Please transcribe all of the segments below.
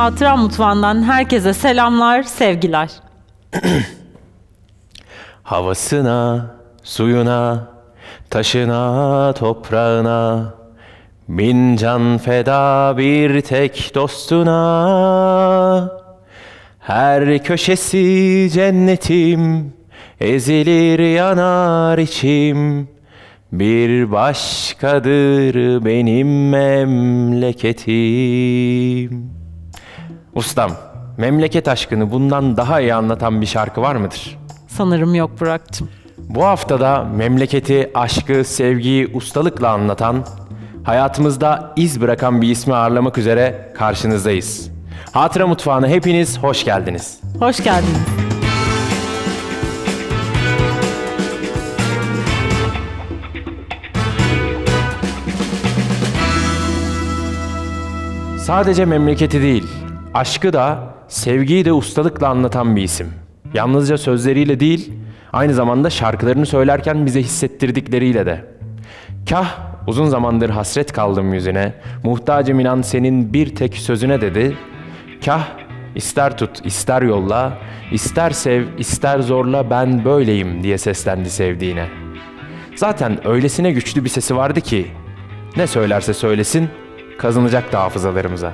Hatıra Mutfağı'ndan herkese selamlar, sevgiler. Havasına, suyuna, taşına, toprağına Bin can feda bir tek dostuna Her köşesi cennetim Ezilir yanar içim Bir başkadır benim memleketim Ustam, memleket aşkını bundan daha iyi anlatan bir şarkı var mıdır? Sanırım yok Burak'cığım. Bu haftada memleketi, aşkı, sevgiyi ustalıkla anlatan, hayatımızda iz bırakan bir ismi ağırlamak üzere karşınızdayız. Hatıra Mutfağı'na hepiniz hoş geldiniz. Hoş geldiniz. Sadece memleketi değil, aşkı da, sevgiyi de ustalıkla anlatan bir isim. Yalnızca sözleriyle değil, aynı zamanda şarkılarını söylerken bize hissettirdikleriyle de. Kah uzun zamandır hasret kaldım yüzüne, muhtacım inan senin bir tek sözüne dedi. Kah ister tut, ister yolla, ister sev, ister zorla ben böyleyim diye seslendi sevdiğine. Zaten öylesine güçlü bir sesi vardı ki, ne söylerse söylesin, kazanacaktı hafızalarımıza.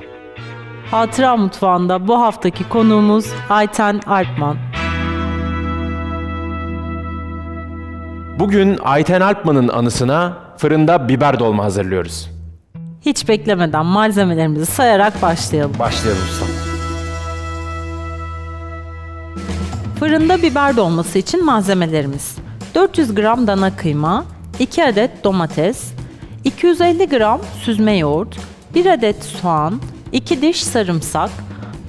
Hatıra Mutfağı'nda bu haftaki konuğumuz Ayten Alpman. Bugün Ayten Alpman'ın anısına fırında biber dolma hazırlıyoruz. Hiç beklemeden malzemelerimizi sayarak başlayalım. Başlayalım ustam. Fırında biber dolması için malzemelerimiz 400 gram dana kıyma, 2 adet domates, 250 gram süzme yoğurt, 1 adet soğan, 2 diş sarımsak,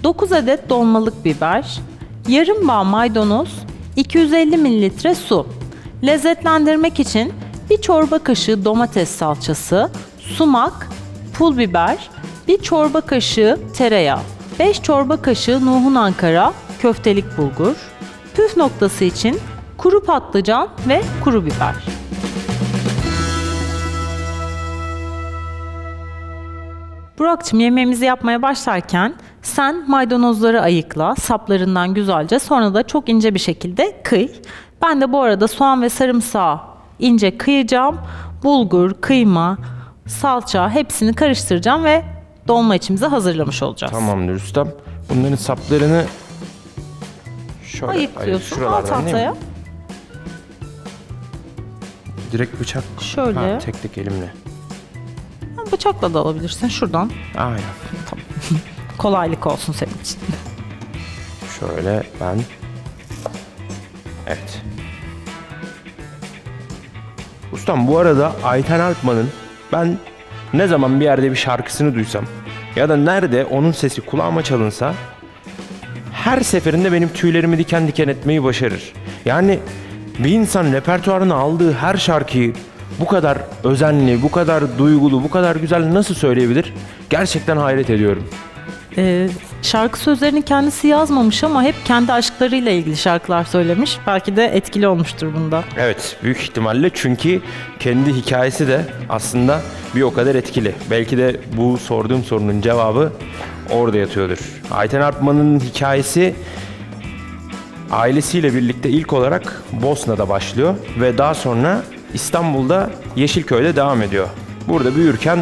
9 adet dolmalık biber, yarım bağ maydanoz, 250 mililitre su. Lezzetlendirmek için bir çorba kaşığı domates salçası, sumak, pul biber, bir çorba kaşığı tereyağı, 5 çorba kaşığı Nuhun Ankara köftelik bulgur, püf noktası için kuru patlıcan ve kuru biber. Burak'cığım yemeğimizi yapmaya başlarken sen maydanozları ayıkla, saplarından güzelce sonra da çok ince bir şekilde kıy. Ben de bu arada soğan ve sarımsağı ince kıyacağım. Bulgur, kıyma, salça hepsini karıştıracağım ve dolma içimizi hazırlamış olacağız. Tamamdır ustam. Bunların saplarını şöyle Ayıklıyorsun, al değil mi? tahtaya. Direkt bıçak. Şöyle. Ha, tek tek elimle. Bıçakla da alabilirsin şuradan. Aynen. Kolaylık olsun senin için. Şöyle ben. Evet. Ustam bu arada Ayten Alpman'ın ben ne zaman bir yerde bir şarkısını duysam ya da nerede onun sesi kulağıma çalınsa her seferinde benim tüylerimi diken diken etmeyi başarır. Yani bir insan repertuarına aldığı her şarkıyı bu kadar özenli, bu kadar duygulu, bu kadar güzel nasıl söyleyebilir? Gerçekten hayret ediyorum. Ee, şarkı sözlerini kendisi yazmamış ama hep kendi aşklarıyla ilgili şarkılar söylemiş. Belki de etkili olmuştur bunda. Evet büyük ihtimalle çünkü kendi hikayesi de aslında bir o kadar etkili. Belki de bu sorduğum sorunun cevabı orada yatıyordur. Ayten Arpman'ın hikayesi ailesiyle birlikte ilk olarak Bosna'da başlıyor ve daha sonra İstanbul'da Yeşilköy'de devam ediyor. Burada büyürken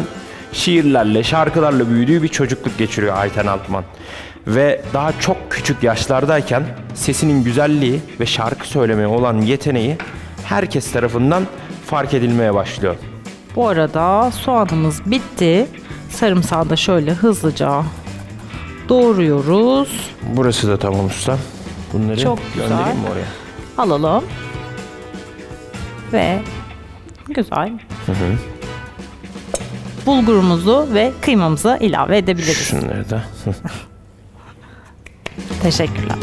şiirlerle, şarkılarla büyüdüğü bir çocukluk geçiriyor Ayten Altman. Ve daha çok küçük yaşlardayken sesinin güzelliği ve şarkı söylemeye olan yeteneği herkes tarafından fark edilmeye başlıyor. Bu arada soğanımız bitti. Sarımsağı da şöyle hızlıca doğruyoruz. Burası da tamam usta. Bunları Çok güzel. göndereyim mi oraya? Alalım. Ve güzel. Bulgurumuzu ve kıymamızı ilave edebiliriz. Şunları da. Teşekkürler.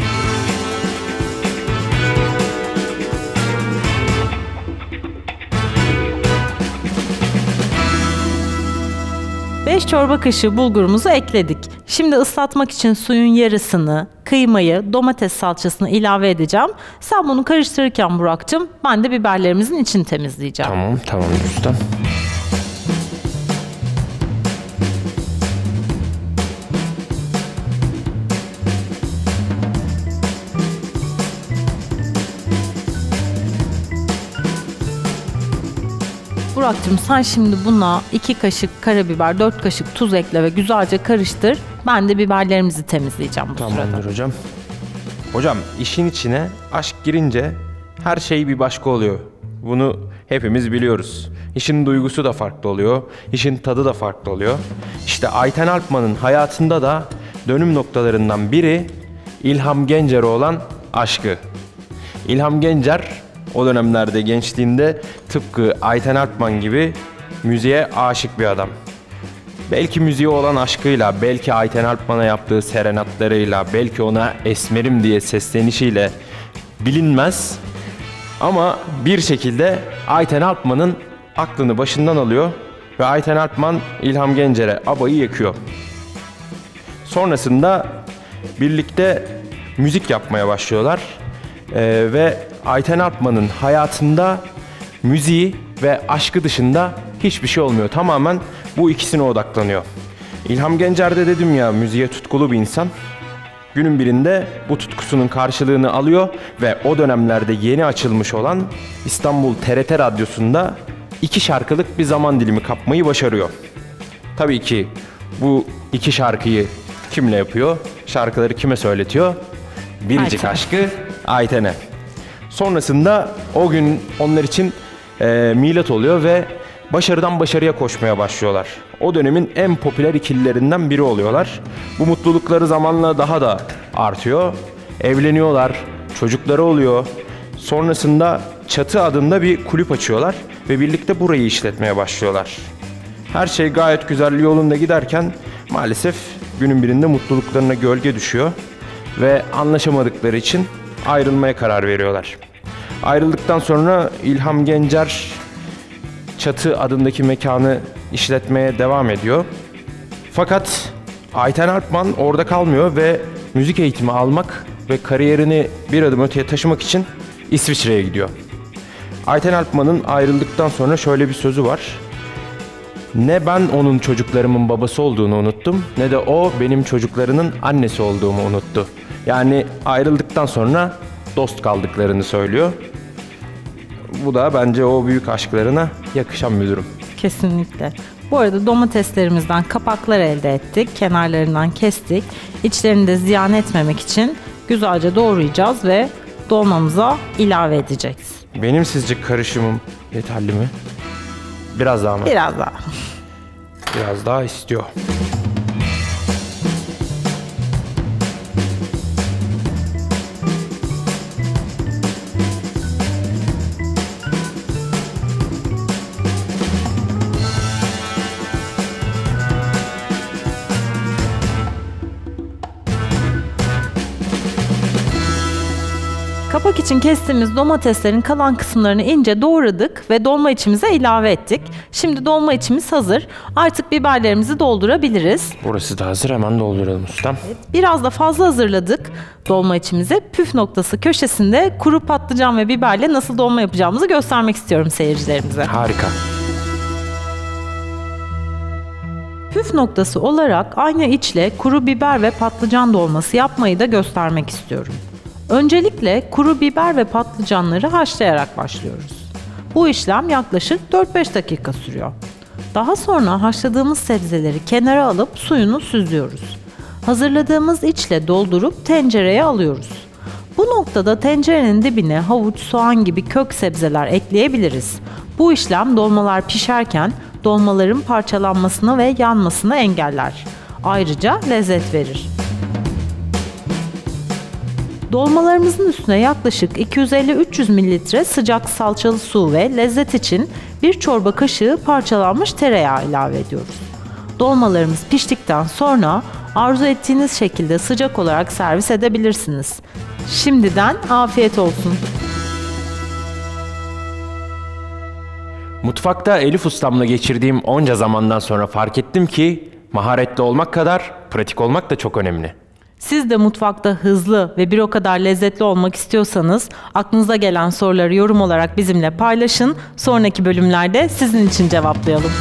Beş çorba kaşığı bulgurumuzu ekledik. Şimdi ıslatmak için suyun yarısını, kıymayı, domates salçasını ilave edeceğim. Sen bunu karıştırırken Burak'cığım ben de biberlerimizin içini temizleyeceğim. tamam tamam ustam. Burak'cığım sen şimdi buna 2 kaşık karabiber, 4 kaşık tuz ekle ve güzelce karıştır. Ben de biberlerimizi temizleyeceğim bu sırada. Tamamdır hocam. Hocam işin içine aşk girince her şey bir başka oluyor. Bunu hepimiz biliyoruz. İşin duygusu da farklı oluyor. işin tadı da farklı oluyor. İşte Ayten Alpman'ın hayatında da dönüm noktalarından biri İlham Gencer'e olan aşkı. İlham Gencer o dönemlerde gençliğinde tıpkı Ayten Alpman gibi müziğe aşık bir adam. Belki müziğe olan aşkıyla, belki Ayten Alpman'a yaptığı serenatlarıyla, belki ona esmerim diye seslenişiyle bilinmez. Ama bir şekilde Ayten Alpman'ın aklını başından alıyor ve Ayten Alpman İlham Gencer'e abayı yakıyor. Sonrasında birlikte müzik yapmaya başlıyorlar. Ee, ve Ayten Alpman'ın hayatında müziği ve aşkı dışında hiçbir şey olmuyor. Tamamen bu ikisine odaklanıyor. İlham Gencer de dedim ya müziğe tutkulu bir insan. Günün birinde bu tutkusunun karşılığını alıyor ve o dönemlerde yeni açılmış olan İstanbul TRT Radyosu'nda iki şarkılık bir zaman dilimi kapmayı başarıyor. Tabii ki bu iki şarkıyı kimle yapıyor? Şarkıları kime söyletiyor? Biricik Ayten. aşkı Ayten'e. Sonrasında o gün onlar için e, milat oluyor ve başarıdan başarıya koşmaya başlıyorlar. O dönemin en popüler ikililerinden biri oluyorlar. Bu mutlulukları zamanla daha da artıyor. Evleniyorlar, çocukları oluyor. Sonrasında Çatı adında bir kulüp açıyorlar ve birlikte burayı işletmeye başlıyorlar. Her şey gayet güzel yolunda giderken maalesef günün birinde mutluluklarına gölge düşüyor ve anlaşamadıkları için ayrılmaya karar veriyorlar. Ayrıldıktan sonra İlham Gencer Çatı adındaki mekanı işletmeye devam ediyor. Fakat Ayten Alpman orada kalmıyor ve müzik eğitimi almak ve kariyerini bir adım öteye taşımak için İsviçre'ye gidiyor. Ayten Alpman'ın ayrıldıktan sonra şöyle bir sözü var. Ne ben onun çocuklarımın babası olduğunu unuttum ne de o benim çocuklarının annesi olduğumu unuttu. Yani ayrıldıktan sonra dost kaldıklarını söylüyor. Bu da bence o büyük aşklarına yakışan bir durum. Kesinlikle. Bu arada domateslerimizden kapaklar elde ettik. Kenarlarından kestik. İçlerini de ziyan etmemek için güzelce doğrayacağız ve dolmamıza ilave edeceğiz. Benim sizce karışımım yeterli mi? Biraz daha mı? Biraz daha. Biraz daha istiyor. Kapak için kestiğimiz domateslerin kalan kısımlarını ince doğradık ve dolma içimize ilave ettik. Şimdi dolma içimiz hazır. Artık biberlerimizi doldurabiliriz. Burası da hazır hemen dolduralım ustam. Biraz da fazla hazırladık dolma içimize. Püf noktası köşesinde kuru patlıcan ve biberle nasıl dolma yapacağımızı göstermek istiyorum seyircilerimize. Harika. Püf noktası olarak aynı içle kuru biber ve patlıcan dolması yapmayı da göstermek istiyorum. Öncelikle kuru biber ve patlıcanları haşlayarak başlıyoruz. Bu işlem yaklaşık 4-5 dakika sürüyor. Daha sonra haşladığımız sebzeleri kenara alıp suyunu süzüyoruz. Hazırladığımız içle doldurup tencereye alıyoruz. Bu noktada tencerenin dibine havuç, soğan gibi kök sebzeler ekleyebiliriz. Bu işlem dolmalar pişerken dolmaların parçalanmasını ve yanmasını engeller. Ayrıca lezzet verir. Dolmalarımızın üstüne yaklaşık 250-300 mililitre sıcak salçalı su ve lezzet için bir çorba kaşığı parçalanmış tereyağı ilave ediyoruz. Dolmalarımız piştikten sonra arzu ettiğiniz şekilde sıcak olarak servis edebilirsiniz. Şimdiden afiyet olsun. Mutfakta Elif ustamla geçirdiğim onca zamandan sonra fark ettim ki maharetli olmak kadar pratik olmak da çok önemli. Siz de mutfakta hızlı ve bir o kadar lezzetli olmak istiyorsanız aklınıza gelen soruları yorum olarak bizimle paylaşın. Sonraki bölümlerde sizin için cevaplayalım.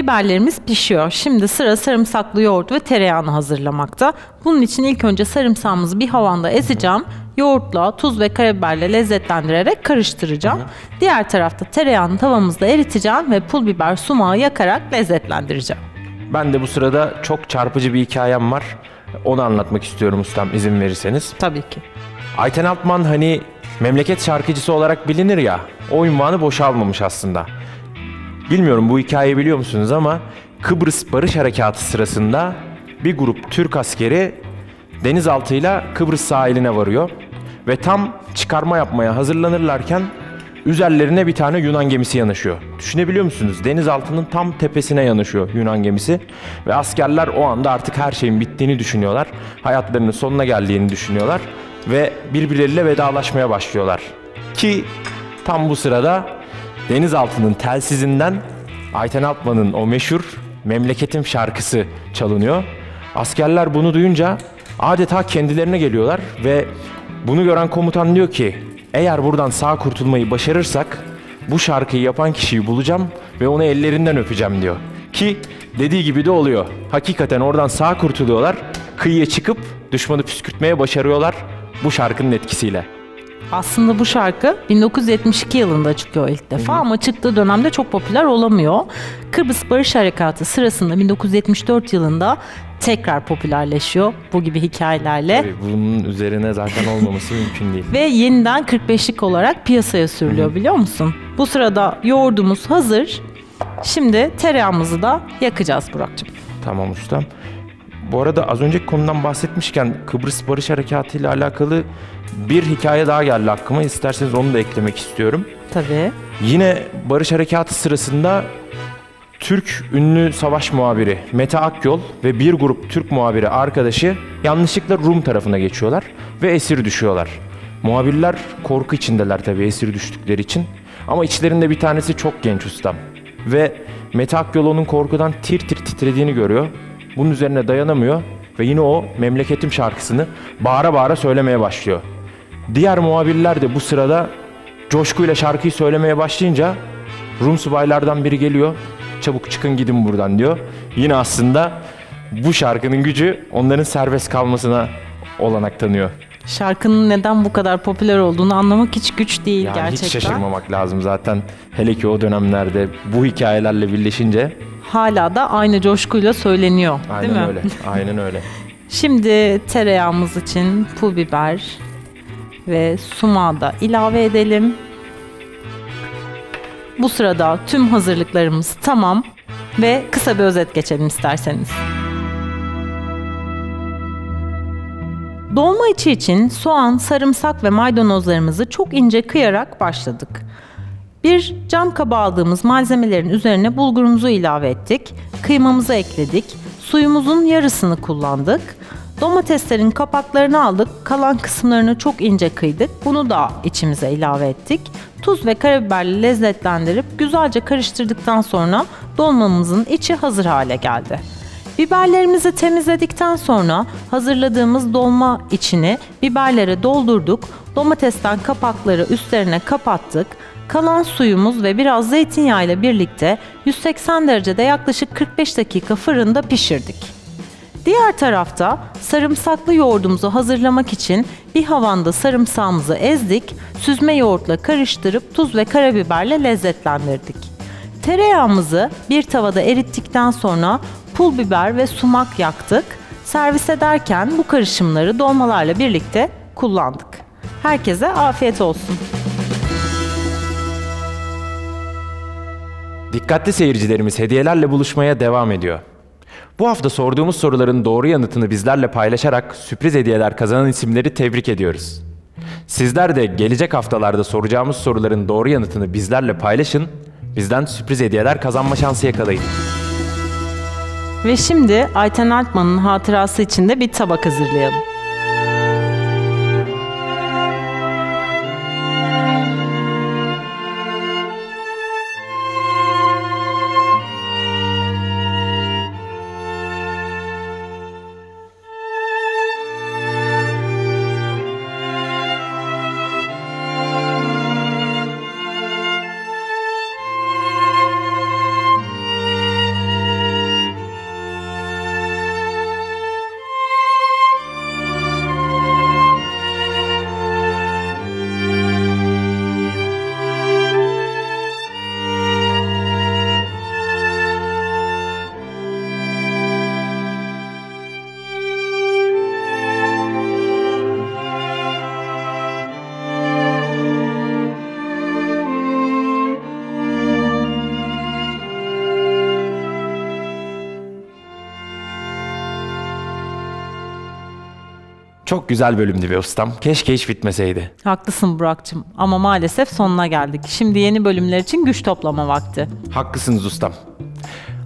Biberlerimiz pişiyor. Şimdi sıra sarımsaklı yoğurt ve tereyağını hazırlamakta. Bunun için ilk önce sarımsağımızı bir havanda ezeceğim. Yoğurtla, tuz ve karabiberle lezzetlendirerek karıştıracağım. Diğer tarafta tereyağını tavamızda eriteceğim ve pul biber sumağı yakarak lezzetlendireceğim. Ben de bu sırada çok çarpıcı bir hikayem var. Onu anlatmak istiyorum ustam izin verirseniz. Tabii ki. Ayten Altman hani memleket şarkıcısı olarak bilinir ya. O ünvanı boşa almamış aslında. Bilmiyorum bu hikayeyi biliyor musunuz ama Kıbrıs Barış Harekatı sırasında bir grup Türk askeri denizaltıyla Kıbrıs sahiline varıyor. Ve tam çıkarma yapmaya hazırlanırlarken üzerlerine bir tane Yunan gemisi yanaşıyor. Düşünebiliyor musunuz? Denizaltının tam tepesine yanaşıyor Yunan gemisi. Ve askerler o anda artık her şeyin bittiğini düşünüyorlar. Hayatlarının sonuna geldiğini düşünüyorlar. Ve birbirleriyle vedalaşmaya başlıyorlar. Ki tam bu sırada denizaltının telsizinden Ayten Altman'ın o meşhur Memleketim şarkısı çalınıyor. Askerler bunu duyunca adeta kendilerine geliyorlar ve bunu gören komutan diyor ki eğer buradan sağ kurtulmayı başarırsak bu şarkıyı yapan kişiyi bulacağım ve onu ellerinden öpeceğim diyor. Ki dediği gibi de oluyor. Hakikaten oradan sağ kurtuluyorlar. Kıyıya çıkıp düşmanı püskürtmeye başarıyorlar bu şarkının etkisiyle. Aslında bu şarkı 1972 yılında çıkıyor ilk defa ama çıktığı dönemde çok popüler olamıyor. Kıbrıs Barış Harekatı sırasında 1974 yılında tekrar popülerleşiyor bu gibi hikayelerle. Tabii bunun üzerine zaten olmaması mümkün değil. Ve yeniden 45'lik olarak piyasaya sürülüyor biliyor musun? Bu sırada yoğurdumuz hazır. Şimdi tereyağımızı da yakacağız Burak'cığım. Tamam ustam. Bu arada az önceki konudan bahsetmişken Kıbrıs Barış Harekatı ile alakalı bir hikaye daha geldi aklıma. İsterseniz onu da eklemek istiyorum. Tabii. Yine Barış Harekatı sırasında Türk ünlü savaş muhabiri Mete Akyol ve bir grup Türk muhabiri arkadaşı yanlışlıkla Rum tarafına geçiyorlar ve esir düşüyorlar. Muhabirler korku içindeler tabii esir düştükleri için. Ama içlerinde bir tanesi çok genç ustam. Ve Mete Akyol onun korkudan tir tir titrediğini görüyor. Bunun üzerine dayanamıyor ve yine o memleketim şarkısını bağıra bağıra söylemeye başlıyor. Diğer muhabirler de bu sırada coşkuyla şarkıyı söylemeye başlayınca Rum subaylardan biri geliyor. Çabuk çıkın gidin buradan diyor. Yine aslında bu şarkının gücü onların serbest kalmasına olanak tanıyor. Şarkının neden bu kadar popüler olduğunu anlamak hiç güç değil Yani gerçekten. hiç şaşırmamak lazım zaten. Hele ki o dönemlerde bu hikayelerle birleşince. Hala da aynı coşkuyla söyleniyor Aynen değil mi? öyle. Aynen öyle. Şimdi tereyağımız için pul biber ve sumağı da ilave edelim. Bu sırada tüm hazırlıklarımız tamam ve kısa bir özet geçelim isterseniz. Dolma içi için soğan, sarımsak ve maydanozlarımızı çok ince kıyarak başladık. Bir cam kaba aldığımız malzemelerin üzerine bulgurumuzu ilave ettik. Kıymamızı ekledik. Suyumuzun yarısını kullandık. Domateslerin kapaklarını aldık. Kalan kısımlarını çok ince kıydık. Bunu da içimize ilave ettik. Tuz ve karabiberle lezzetlendirip güzelce karıştırdıktan sonra dolmamızın içi hazır hale geldi. Biberlerimizi temizledikten sonra hazırladığımız dolma içini biberlere doldurduk. Domatesten kapakları üstlerine kapattık. Kalan suyumuz ve biraz zeytinyağı ile birlikte 180 derecede yaklaşık 45 dakika fırında pişirdik. Diğer tarafta sarımsaklı yoğurdumuzu hazırlamak için bir havanda sarımsağımızı ezdik, süzme yoğurtla karıştırıp tuz ve karabiberle lezzetlendirdik. Tereyağımızı bir tavada erittikten sonra pul biber ve sumak yaktık. Servis ederken bu karışımları dolmalarla birlikte kullandık. Herkese afiyet olsun. Dikkatli seyircilerimiz hediyelerle buluşmaya devam ediyor. Bu hafta sorduğumuz soruların doğru yanıtını bizlerle paylaşarak sürpriz hediyeler kazanan isimleri tebrik ediyoruz. Sizler de gelecek haftalarda soracağımız soruların doğru yanıtını bizlerle paylaşın, bizden sürpriz hediyeler kazanma şansı yakalayın. Ve şimdi Ayten Altman'ın hatırası için de bir tabak hazırlayalım. Çok güzel bölümdü be ustam. Keşke hiç bitmeseydi. Haklısın Burak'cığım ama maalesef sonuna geldik. Şimdi yeni bölümler için güç toplama vakti. Haklısınız ustam.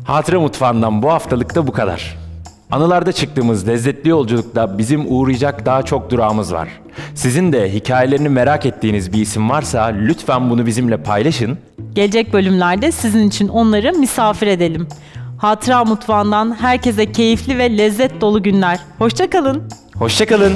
Hatıra mutfağından bu haftalıkta bu kadar. Anılarda çıktığımız lezzetli yolculukta bizim uğrayacak daha çok durağımız var. Sizin de hikayelerini merak ettiğiniz bir isim varsa lütfen bunu bizimle paylaşın. Gelecek bölümlerde sizin için onları misafir edelim. Hatıra Mutfağı'ndan herkese keyifli ve lezzet dolu günler. Hoşçakalın. Hoşçakalın.